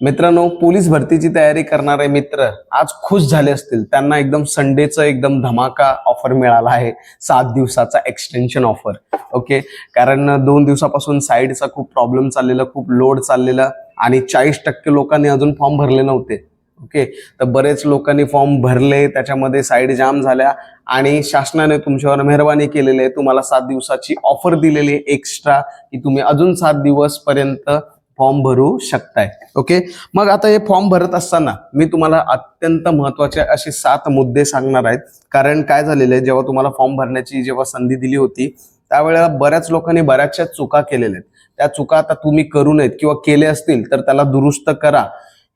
मित्रांनो पोलीस भरतीची तयारी करणारे मित्र आज खुश झाले असतील. त्यांना एकदम संडेचं एकदम धमाका ऑफर मिळाला आहे. सात दिवसाचा एक्सटेन्शन ऑफर ओके कारण दोन दिवसापासून साईडचा खूप प्रॉब्लेम चाललेला खूप लोड चाललेला आणि चाळीस टक्के लोकांनी अजून फॉर्म भरले नव्हते. ओके तर बरेच लोकांनी फॉर्म भरले त्याच्यामध्ये साईड जाम झाल्या आणि शासनाने तुमच्यावर मेहरबानी केलेली आहे. तुम्हाला सात दिवसाची ऑफर दिलेली आहे एक्स्ट्रा की तुम्ही अजून सात दिवसपर्यंत फॉर्म भरू शकताय. ओके? मग आता हे फॉर्म भरत असताना मी तुम्हाला अत्यंत महत्त्वाचे असे सात मुद्दे सांगणार आहेत. कारण काय झालेलं आहे जेव्हा तुम्हाला फॉर्म भरण्याची जेव्हा संधी दिली होती त्यावेळेला बऱ्याच लोकांनी बऱ्याचशा चुका केलेल्या आहेत. त्या चुका आता तुम्ही करू नयेत किंवा केले असतील तर त्याला दुरुस्त करा.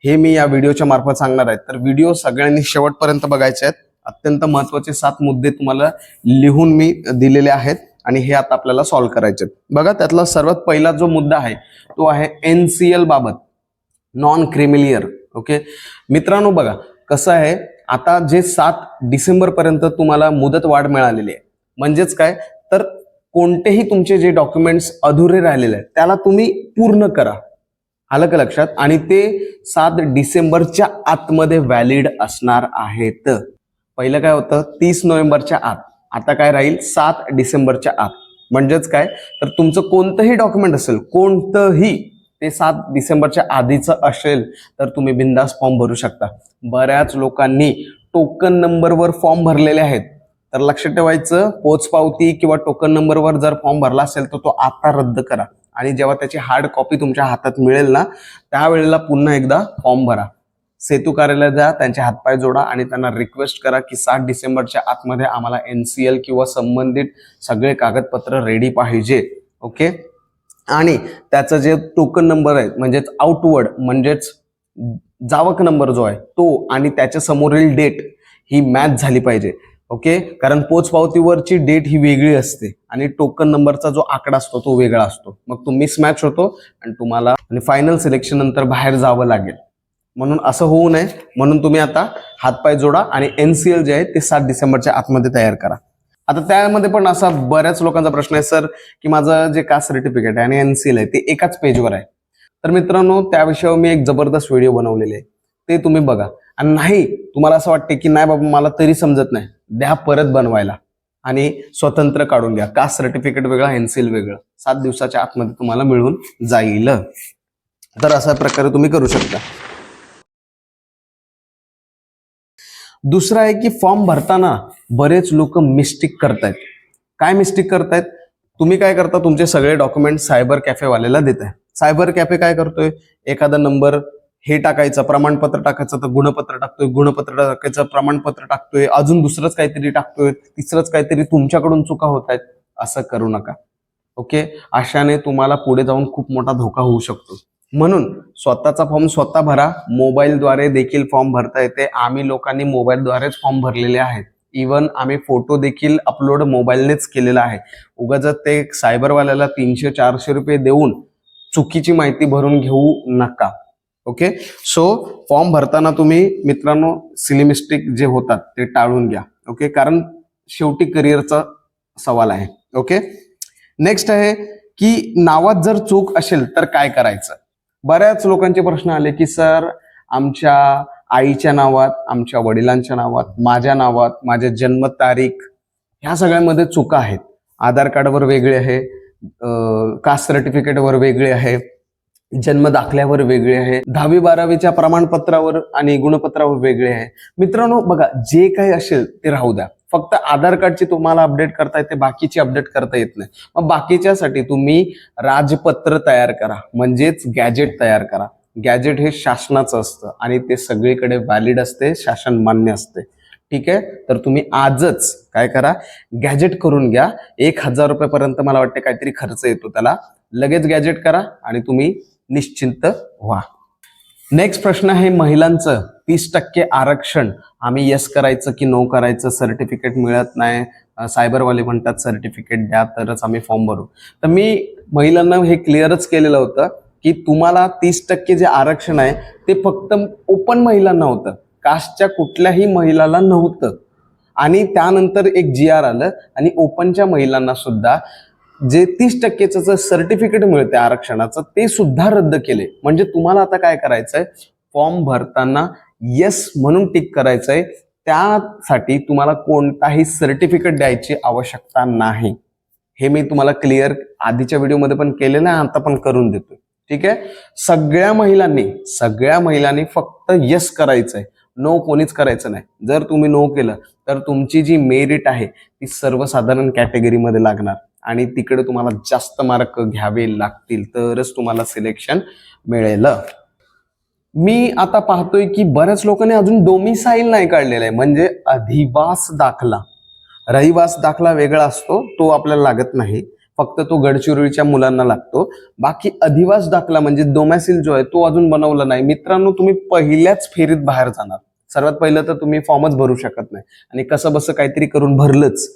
हे मी या व्हिडिओच्या मार्फत सांगणार आहे. तर व्हिडिओ सगळ्यांनी शेवटपर्यंत बघायचे आहेत. अत्यंत महत्त्वाचे सात मुद्दे तुम्हाला लिहून मी दिलेले आहेत. आणि हे आता आपल्याला सॉल्व्ह करायचे आहेत. बघा त्यातला सर्वात पहिला जो मुद्दा आहे तो आहे एन सी एल बाबत. नॉन क्रिमिलियर ओके मित्रांनो बघा कसं आहे आता जे सात डिसेंबर पर्यंत तुम्हाला मुदत वाढ मिळालेली आहे. म्हणजेच काय? तर कोणतेही तुमचे जे डॉक्युमेंट्स अधुरे राहिलेले आहेत त्याला तुम्ही पूर्ण करा. आलं का लक्षात? आणि ते सात डिसेंबरच्या आतमध्ये व्हॅलिड असणार आहेत. पहिलं काय होतं? तीस नोव्हेंबरच्या आत. आता काय राहील? सात डिसेंबरच्या आत. म्हणजेच काय? तर तुमचं कोणतंही डॉक्युमेंट असेल कोणतंही ते सात डिसेंबरच्या आधीचं असेल तर तुम्ही बिंदास फॉर्म भरू शकता. बऱ्याच लोकांनी टोकन नंबरवर फॉर्म भरलेले आहेत. तर लक्षात ठेवायचं पोचपावती किंवा टोकन नंबरवर जर फॉर्म भरला असेल तर तो आता रद्द करा. आणि जेव्हा त्याची हार्ड कॉपी तुमच्या हातात मिळेल ना त्यावेळेला पुन्हा एकदा फॉर्म भरा. सेतू कार्यालयात जा त्यांचे हातपाय जोडा आणि त्यांना रिक्वेस्ट करा की सात डिसेंबरच्या आतमध्ये आम्हाला एन सी एल किंवा संबंधित सगळे कागदपत्र रेडी पाहिजे ओके आणि त्याचं जे टोकन नंबर आहे म्हणजेच आउटवर्ड म्हणजेच जावक नंबर जो आहे तो आणि त्याच्या समोरील डेट ही मॅच झाली पाहिजे ओके कारण पोचपावतीवरची डेट ही वेगळी असते आणि टोकन नंबरचा जो आकडा असतो तो वेगळा असतो. मग तो मिसमॅच होतो आणि तुम्हाला आणि फायनल सिलेक्शन नंतर बाहेर जावं लागेल. म्हणून असं होऊ नये. म्हणून तुम्ही आता हातपाय जोडा आणि एनसीएल जे आहे ते सात डिसेंबरच्या आतमध्ये तयार करा. आता त्यामध्ये पण असा बऱ्याच लोकांचा प्रश्न आहे सर की माझं जे कास्ट सर्टिफिकेट आहे आणि एनसीएल आहे ते एकाच पेजवर आहे. तर मित्रांनो त्या विषयावर मी एक जबरदस्त व्हिडिओ बनवलेले आहे. ते तुम्ही बघा. आणि नाही तुम्हाला असं वाटते की नाही बाबा मला तरी समजत नाही. द्या परत बनवायला आणि स्वतंत्र काढून घ्या. कास्ट सर्टिफिकेट वेगळा एनसीएल वेगळं. सात दिवसाच्या आतमध्ये तुम्हाला मिळून जाईल. तर अशा प्रकारे तुम्ही करू शकता. दुसरं आहे की फॉर्म भरताना बरेच लोक मिस्टेक करतायत. काय मिस्टेक करतायत? तुम्ही काय करता? तुमचे सगळे डॉक्युमेंट सायबर कॅफेवाल्याला देत आहे. सायबर कॅफे काय करतोय? एखादा नंबर हे टाकायचं प्रमाणपत्र टाकायचं तर गुणपत्र टाकतोय गुणपत्र टाकायचं प्रमाणपत्र टाकतोय अजून दुसरंच काहीतरी टाकतोय तिसरंच काहीतरी तुमच्याकडून चुका होत आहेत असं करू नका. ओके अशाने तुम्हाला पुढे जाऊन खूप मोठा धोका होऊ शकतो. म्हणून स्वतःचा फॉर्म स्वतः भरा. मोबाईलद्वारे देखील फॉर्म भरता येते. आम्ही लोकांनी मोबाईलद्वारेच फॉर्म भरलेले आहेत. इवन आम्ही फोटो देखील अपलोड मोबाईलनेच केलेला आहे. उगाच ते सायबरवाल्याला तीनशे चारशे रुपये देऊन चुकीची माहिती भरून घेऊ नका. ओके सो फॉर्म भरताना तुम्ही मित्रांनो सिलिमिस्टिक जे होतात ते टाळून घ्या. ओके कारण शेवटी करिअरचा सवाल आहे. ओके नेक्स्ट आहे की नावात जर चूक असेल तर काय करायचं? बऱ्याच लोकांचे प्रश्न आले की सर आमच्या आईच्या नावात आमच्या वडिलांच्या नावात माझ्या नावात माझ्या जन्मतारीख ह्या सगळ्यामध्ये चुका आहेत. आधार कार्डवर वेगळे आहे कास्ट सर्टिफिकेटवर वेगळे आहे जन्म दाखल्यावर वेगळे आहे. दहावी बारावीच्या प्रमाणपत्रावर आणि गुणपत्रावर वेगळे आहे. मित्रांनो बघा जे काही असेल ते राहू द्या. फक्त आधार कार्डची तुम्हाला अपडेट करता येते बाकीची अपडेट करता येत नाही. मग बाकीच्यासाठी तुम्ही राजपत्र तयार करा. म्हणजेच गॅजेट तयार करा. गॅजेट हे शासनाचं असतं आणि ते सगळीकडे व्हॅलिड असते शासन मान्य असते. ठीक आहे? तर तुम्ही आजच काय करा? गॅजेट करून घ्या. एक हजार रुपयापर्यंत मला वाटते काहीतरी खर्च येतो त्याला. लगेच गॅजेट करा आणि तुम्ही निश्चिंत व्हा. नेक्स्ट प्रश्न आहे महिलांचं. तीस टक्के आरक्षण. आम्ही यस करायचं की नो करायचं सर्टिफिकेट मिळत नाही. सायबरवाले म्हणतात सर्टिफिकेट द्या तरच आम्ही फॉर्म भरू. तर मी महिलांना हे क्लिअरच केलेलं होतं की तुम्हाला तीस टक्के जे आरक्षण आहे ते फक्त ओपन महिलांना होतं. कास्टच्या कुठल्याही महिलाला नव्हतं. आणि त्यानंतर एक जी आर आलं आणि ओपनच्या महिलांना सुद्धा. जे तीस टक्केचं सर्टिफिकेट मिळते आरक्षणाचं ते सुद्धा रद्द केले. म्हणजे तुम्हाला आता काय करायचंय? फॉर्म भरताना येस म्हणून टिक करायचंय. त्यासाठी तुम्हाला कोणताही सर्टिफिकेट द्यायची आवश्यकता नाही. हे मी तुम्हाला क्लिअर आधीच्या व्हिडिओमध्ये पण केलेलं आहे आता पण करून देतोय. ठीक आहे? सगळ्या महिलांनी सगळ्या महिलांनी फक्त येस करायचंय. नो कोणीच करायचं नाही. जर तुम्ही नो केलं तर तुमची जी मेरिट आहे ती सर्वसाधारण कॅटेगरीमध्ये लागणार. आणि तिकडे तुम्हाला जास्त मार्क घ्यावे लागतील तरच तुम्हाला सिलेक्शन मिळेल. मी आता पाहतोय की बऱ्याच लोकांनी अजून डोमिसाईल नाही काढलेला आहे म्हणजे अधिवास दाखला. रहिवास दाखला वेगळा असतो तो आपल्याला लागत नाही. फक्त तो गडचिरोलीच्या मुलांना लागतो. बाकी अधिवास दाखला म्हणजे डोमॅसिल जो आहे तो अजून बनवला नाही. मित्रांनो तुम्ही पहिल्याच फेरीत बाहेर जाणार. सर्वात पहिलं तर तुम्ही फॉर्मच भरू शकत नाही. आणि कसं बसं काहीतरी करून भरलंच.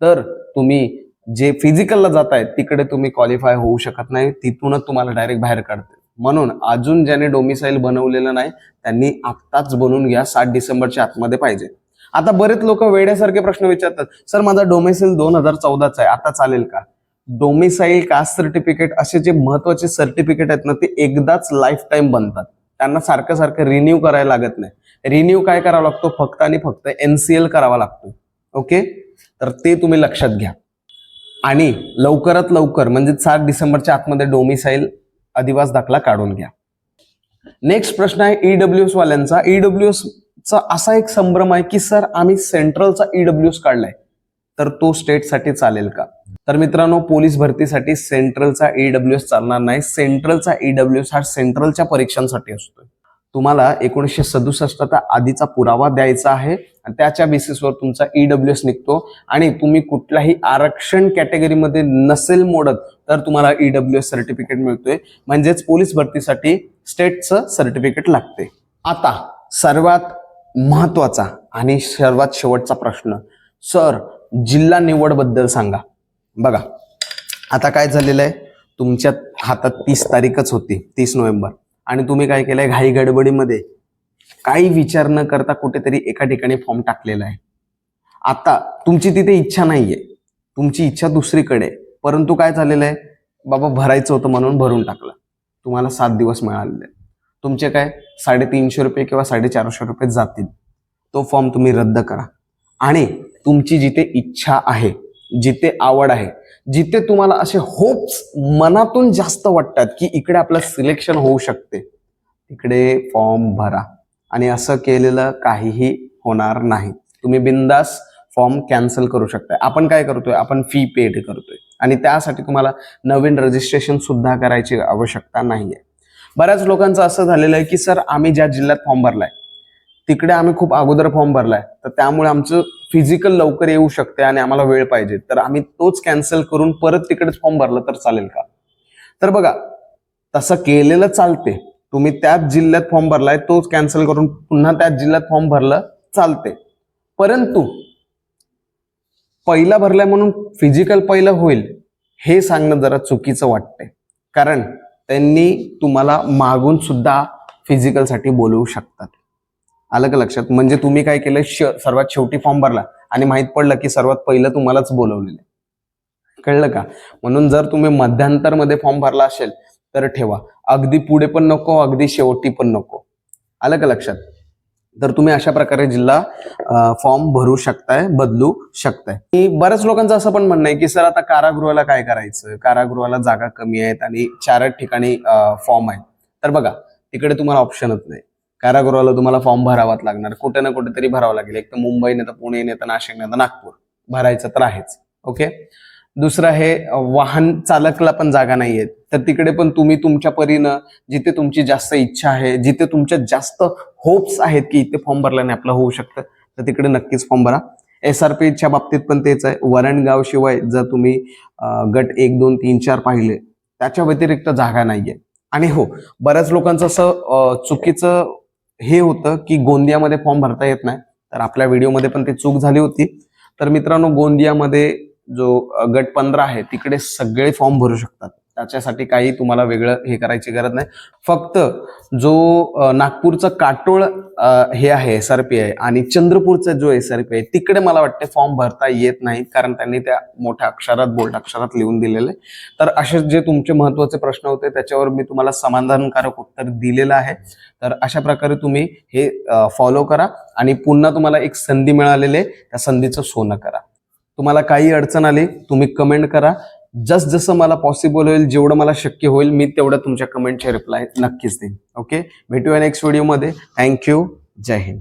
तर तुम्ही जे फिजिकलला जाताय तिकडे तुम्ही क्वालिफाय होऊ शकत नाही तिथूनच तुम्हाला डायरेक्ट बाहेर काढते म्हणून अजून ज्याने डोमिसाईल बनवलेलं नाही त्यांनी आत्ताच बनवून घ्या सात डिसेंबरच्या आतमध्ये पाहिजे. आता बरेच लोक वेड्यासारखे प्रश्न विचारतात सर माझा डोमिसाईल दोन हजार चौदाचा आहे आता चालेल का? डोमिसाईल कास्ट सर्टिफिकेट असे जे महत्त्वाचे सर्टिफिकेट आहेत ना ते एकदाच लाईफ टाईम बनतात. त्यांना सारखं सारखं रिन्यू करायला लागत नाही. रिन्यू काय करावा लागतो? फक्त आणि फक्त एनसीएल करावा लागतो. ओके तर ते तुम्ही लक्षात घ्या. आणि लवकरात लवकर म्हणजे सात डिसेंबरच्या आतमध्ये डोमिसाईल अधिवास दाखला काढून घ्या. नेक्स्ट प्रश्न आहे ईडब्ल्यू एस वाल्यांचा. ईडब्ल्यू चा असा एक संभ्रम आहे की सर आम्ही सेंट्रलचा ईडब्ल्यू एस काढलाय. तर तो स्टेटसाठी चालेल का? तर मित्रांनो पोलीस भरतीसाठी सेंट्रलचा ईडब्ल्यू एस चालणार नाही. सेंट्रलचा ईडब्ल्यू एस हा सेंट्रलच्या परीक्षांसाठी असतोय. तुम्हाला एकोणीसशे सदुसष्टचा आधीचा पुरावा द्यायचा आहे आणि त्याच्या बेसिसवर तुमचा ईडब्ल्यू एस निघतो. आणि तुम्ही कुठल्याही आरक्षण कॅटेगरीमध्ये नसेल मोडत तर तुम्हाला ईडब्ल्यू एस सर्टिफिकेट मिळतोय. म्हणजेच पोलीस भरतीसाठी स्टेटचं सर्टिफिकेट लागते. आता सर्वात महत्त्वाचा आणि सर्वात शेवटचा प्रश्न. सर जिल्हा निवडबद्दल सांगा. बघा आता काय झालेलं आहे? तुमच्या हातात तीस तारीखच होती तीस नोव्हेंबर. आणि तुम्ही काय केलंय घाई गडबडीमध्ये काही विचार न करता कुठेतरी एका ठिकाणी फॉर्म टाकलेला आहे. आता तुमची तिथे इच्छा नाहीये. तुमची इच्छा दुसरीकडे आहे. परंतु काय झालेलं आहे? बाबा भरायचं होतं म्हणून भरून टाकलं. तुम्हाला सात दिवस मिळालेले आहेत. तुमचे काय? साडेतीनशे रुपये किंवा साडेचारशे रुपये जातील. तो फॉर्म तुम्ही रद्द करा. आणि तुमची जिथे इच्छा आहे जिथे आवड आहे जिथे तुम्हाला असे होप्स मनातून जास्त वाटतात की इकडे आपलं सिलेक्शन होऊ शकते तिकडे फॉर्म भरा. आणि असं केलेलं काहीही होणार नाही. तुम्ही बिंदास फॉर्म कॅन्सल करू शकता आपण काय करतोय? आपण फी पेड करतोय. आणि त्यासाठी तुम्हाला नवीन रजिस्ट्रेशन सुद्धा करायची आवश्यकता नाही आहे बऱ्याच लोकांचं असं झालेलं आहे की सर आम्ही ज्या जिल्ह्यात फॉर्म भरलाय तिकडे आम्ही खूप अगोदर फॉर्म भरलाय. तर त्यामुळे आमचं फिजिकल लवकर येऊ शकते आणि आम्हाला वेळ पाहिजे. तर आम्ही तोच कॅन्सल करून परत तिकडेच फॉर्म भरला तर चालेल का? तर बघा तसं केलेलं चालते. तुम्ही त्याच जिल्ह्यात फॉर्म भरलाय तोच कॅन्सल करून पुन्हा त्याच जिल्ह्यात फॉर्म भरलं चालते. परंतु पहिला भरलाय म्हणून फिजिकल पहिलं होईल हे सांगणं जरा चुकीचं वाटतंय. कारण त्यांनी तुम्हाला मागून सुद्धा फिजिकलसाठी बोलवू शकतात. आलं का लक्षात? म्हणजे तुम्ही काय केलं? श- सर्वात शेवटी फॉर्म भरला. आणि माहीत पडलं की सर्वात पहिलं तुम्हालाच बोलवलेलं कळलं का? म्हणून जर तुम्ही मध्यांतरमध्ये फॉर्म भरला असेल तर ठेवा. अगदी पुढे पण नको अगदी शेवटी पण नको. आलं का लक्षात? तर तुम्ही अशा प्रकारे जिल्हा फॉर्म भरू शकताय बदलू शकताय. बऱ्याच लोकांचं असं पण म्हणणं आहे की सर आता कारागृहाला काय करायचं? कारागृहाला जागा कमी आहेत आणि चारच ठिकाणी फॉर्म आहेत. तर बघा तिकडे तुम्हाला ऑप्शनच नाही. कारागृहाला तुम्हाला फॉर्म भरावाच लागणार. कुठे ना कुठेतरी भरावं लागेल. एक तर मुंबई नाही तर पुणे नाही तर नाशिक नाही तर नागपूर. भरायचं तर आहेच. ओके दुसरं हे वाहन चालकला पण जागा नाहीये. तर तिकडे पण तुम्ही तुमच्या परीनं जिथे तुमची जास्त इच्छा आहे जिथे तुमच्या जास्त होप्स आहेत की इथे फॉर्म भरल्याने आपलं होऊ शकतं तर तिकडे नक्कीच फॉर्म भरा. एस आर पीच्या बाबतीत पण तेच आहे. वरणगाव शिवाय जर तुम्ही गट एक दोन तीन चार पाहिले त्याच्या व्यतिरिक्त जागा नाहीये. आणि हो बऱ्याच लोकांचं असं चुकीचं हे होतं की गोंदियामध्ये फॉर्म भरता येत नाही. तर आपल्या व्हिडिओमध्ये पण ते चूक झाली होती. तर मित्रांनो गोंदियामध्ये जो गट पंधरा आहे तिकडे सगळे फॉर्म भरू शकतात. त्याच्यासाठी काही तुम्हाला वेगळं हे करायची गरज नाही. फक्त जो नागपूरचं काटोळ हे आहे एस आर पी आहे आणि चंद्रपूरचा जो एस आर पी आहे तिकडे मला वाटते फॉर्म भरता येत नाहीत कारण त्यांनी त्या मोठ्या अक्षरात बोल्ड अक्षरात लिहून दिलेले. तर असे जे तुमचे महत्त्वाचे प्रश्न होते त्याच्यावर मी तुम्हाला समाधानकारक उत्तर दिलेलं आहे. तर अशा प्रकारे तुम्ही हे फॉलो करा आणि पुन्हा तुम्हाला एक संधी मिळालेली आहे त्या संधीचं सोनं करा. तुम्हाला काही अडचण आली तुम्ही कमेंट करा. जस जसं मला पॉसिबल होईल जेवढं मला शक्य होईल मी तेवढं तुमच्या कमेंटचे रिप्लाय नक्कीच देईन. ओके भेटूया नेक्स्ट व्हिडिओमध्ये थँक्यू जय हिंद